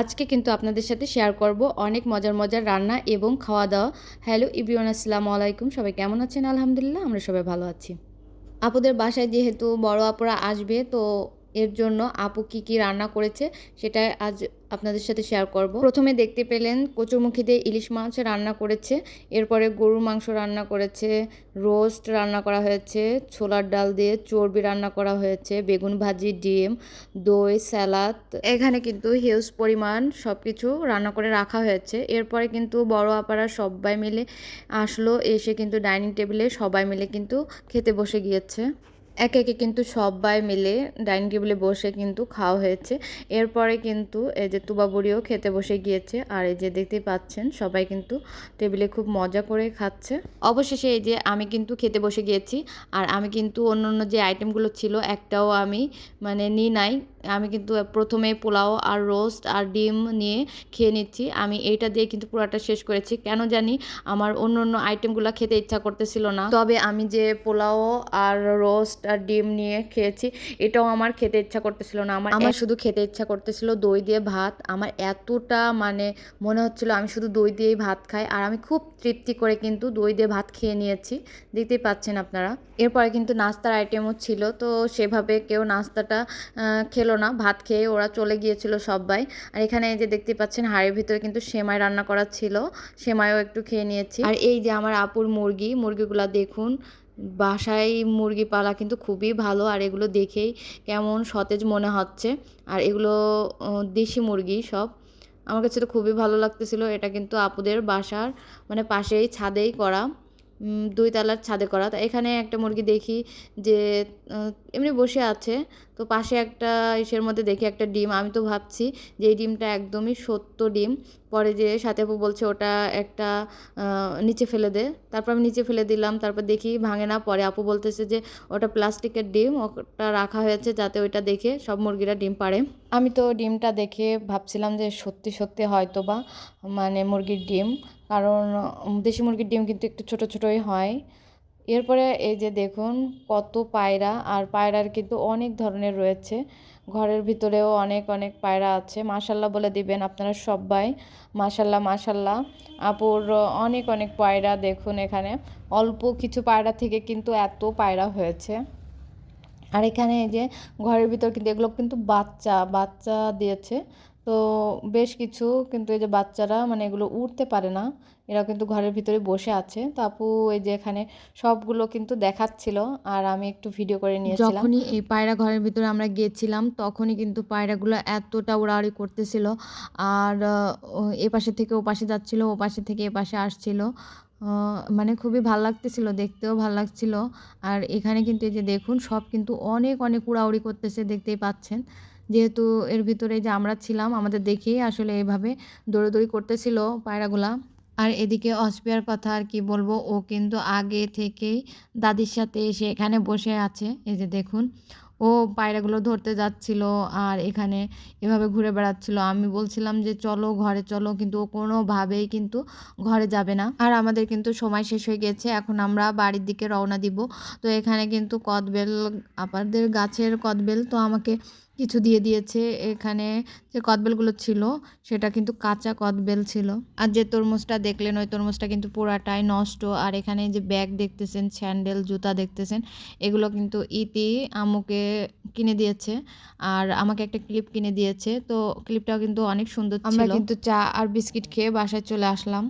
আজকে কিন্তু আপনাদের সাথে শেয়ার করব অনেক মজার মজার রান্না এবং খাওয়া দাওয়া হ্যালো ইব্রিয়ান আসসালামু আলাইকুম। সবাই কেমন আছেন? আলহামদুলিল্লাহ, আমরা সবাই ভালো আছি। আপুদের বাসায় যেহেতু বড় আপুরা আসবে, তো এর জন্য আপু কি কি রান্না করেছে সেটা আজ আপনাদের সাথে শেয়ার করব। প্রথমে দেখতে পেলেন কচুরমুখী দিয়ে ইলিশ মাছ রান্না করেছে, এরপরে গরুর মাংস রান্না করেছে, রোস্ট রান্না করা হয়েছে, ছোলার ডাল দিয়ে চর্বি রান্না করা হয়েছে, বেগুন ভাজি, ডিম, দই স্যালাড এখানে কিন্তু হিউজ পরিমাণ সব কিছু রান্না করে রাখা হয়েছে। এরপরে কিন্তু বড় আপারা সবাই মিলে আসলো, এসে কিন্তু ডাইনিং টেবিলে সবাই মিলে কিন্তু খেতে বসে গিয়েছে। একে একে কিন্তু সবাই মিলে ডাইনিং টেবিলে বসে কিন্তু খাওয়া হয়েছে। এরপরে কিন্তু এই যে তুবা বুড়িও খেতে বসে গিয়েছে। আর এই যে দেখতেই পাচ্ছেন, সবাই কিন্তু টেবিলে খুব মজা করে খাচ্ছে। অবশেষে এই যে আমি কিন্তু খেতে বসে গিয়েছি। আর আমি কিন্তু অন্য অন্য যে আইটেমগুলো ছিল, একটাও আমি মানে নিই নাই। আমি কিন্তু প্রথমে পোলাও আর রোস্ট আর ডিম নিয়ে খেয়ে নিচ্ছি। আমি এইটা দিয়ে কিন্তু পুরোটা শেষ করেছি। কেন জানি আমার অন্য অন্য আইটেমগুলো খেতে ইচ্ছা করতেছিল না। তবে আমি যে পোলাও আর রোস্ট আর ডিম নিয়ে খেয়েছি। এটাও আমার খেতে ইচ্ছা করতেছিল না। আমার আমার শুধু খেতে ইচ্ছা করতেছিল দই দিয়ে ভাত। আমার এতটা মানে মনে হচ্ছিল আমি শুধু দই দিয়েই ভাত খাই। আর আমি খুব তৃপ্তি করে কিন্তু দই দিয়ে ভাত খেয়ে নিয়েছি। দেখতেই পাচ্ছেন আপনারা। এরপরে কিন্তু নাস্তার আইটেমও ছিল। তো সেভাবে কেউ নাস্তাটা খেলো না। ভাত খেয়ে ওরা চলে গিয়েছিল সবাই। আর এখানে এই যে দেখতে পাচ্ছেন হাড়ের ভিতরে কিন্তু সেমাই রান্না করা ছিল। সেমাইও একটু খেয়ে নিয়েছি। আর এই যে আমার আপুর মুরগি মুরগিগুলা দেখুন। বাসায় মুরগি পালা কিন্তু খুবই ভালো, আর এগুলো দেখেই কেমন সতেজ মনে হচ্ছে। আর এগুলো দেশি মুরগি সব। আমার কাছে তো খুবই ভালো লাগতেছিল, এটা কিন্তু আপুদের বাসার মানে পাশেই ছাদেই করা দুই তলার ছাদে করা। তা এখানে একটা মুরগি দেখি যে এমনি বসে আছে, তো পাশে একটা ইসের মধ্যে দেখি একটা ডিম। আমি তো ভাবছি যে এই ডিমটা একদমই সত্য ডিম। পরে যে সাথে আপু বলছে ওটা একটা নিচে ফেলে দে। তারপর আমি নিচে ফেলে দিলাম, তারপর দেখি ভাঙে না। পরে আপু বলতেছে যে ওটা প্লাস্টিকের ডিম, ওটা রাখা হয়েছে যাতে ওইটা দেখে সব মুরগিরা ডিম পারে আমি তো ডিমটা দেখে ভাবছিলাম যে সত্যি সত্যি হয়তো বা মানে মুরগির ডিম, কারণ দেশি মুরগির ডিম কিন্তু একটু ছোটো ছোটোই হয়। এরপরে এই যে দেখুন কত পায়রা, আর পায়রার কিন্তু অনেক ধরনের রয়েছে। ঘরের ভিতরেও অনেক অনেক পায়রা আছে। মাশাল্লাহ বলে দিবেন আপনারা সবাই। মাশাল্লাহ মাশাল্লাহ আপুর অনেক অনেক পায়রা দেখুন এখানে। অল্প কিছু পায়রা থেকে কিন্তু এত পায়রা হয়েছে। আর এখানে এই যে ঘরের ভিতর কিন্তু এগুলো কিন্তু বাচ্চা বাচ্চা দিয়েছে। তো বেশ কিছু, কিন্তু এই যে বাচ্চারা মানে এগুলো উঠতে পারে না। এরা কিন্তু ঘরের ভিতরে বসে আছে। তো আপু, এই যে এখানে সবগুলো কিন্তু দেখাচ্ছিল, আর আমি একটু ভিডিও করে নিয়েছিলাম। যখনই এই পায়রা ঘরের ভিতরে আমরা গিয়েছিলাম, তখনই কিন্তু পায়রাগুলো এতটা উড়াউড়ি করতেছিল। আর এ পাশে থেকে ও পাশে যাচ্ছিল, ও পাশে থেকে এ পাশে আসছিল। মানে খুবই ভালো লাগতেছিল, দেখতেও ভালো লাগছিল। আর এখানে কিন্তু এই যে দেখুন, সব কিন্তু অনেক অনেক উড়াউড়ি করতেছে, দেখতেই পাচ্ছেন। যেহেতু এর ভিতরে যে আমরা ছিলাম, আমাদের দেখেই আসলে এভাবে দৌড়াদৌড়ি করতেছিল পায়রাগুলা। আর এদিকে অস্পিয়ার কথা আর কি বলব, ও কিন্তু আগে থেকেই দাদির সাথে এসে এখানে বসে আছে। এই যে দেখুন, ও পায়রাগুলো ধরতে যাচ্ছিল আর এখানে এভাবে ঘুরে বেড়াচ্ছিল। আমি বলছিলাম যে, চলো ঘরে চলো। কিন্তু ও কোনোভাবেই কিন্তু ঘরে যাবে না। আর আমাদের কিন্তু সময় শেষ হয়ে গেছে, এখন আমরা বাড়ির দিকে রওনা দিব। তো এখানে কিন্তু কদবেল, আপাদের গাছের কদবেল, তো আমাকে কিছু দিয়ে দিয়েছে। এখানে যে কদবেলগুলো ছিল সেটা কিন্তু কাঁচা কদবেল ছিল। আর যে তরমুজটা দেখলেন ওই তরমুজটা কিন্তু পুরাটাই নষ্ট। আর এখানে যে ব্যাগ দেখতেছেন স্যান্ডেল জুতা দেখতেছেন এগুলো কিন্তু ইতি আমুকে কিনে দিয়েছে। আর আমাকে একটা ক্লিপ কিনে দিয়েছে। তো ক্লিপটাও কিন্তু অনেক সুন্দর আমরা কিন্তু চা আর বিস্কিট খেয়ে বাসায় চলে আসলাম।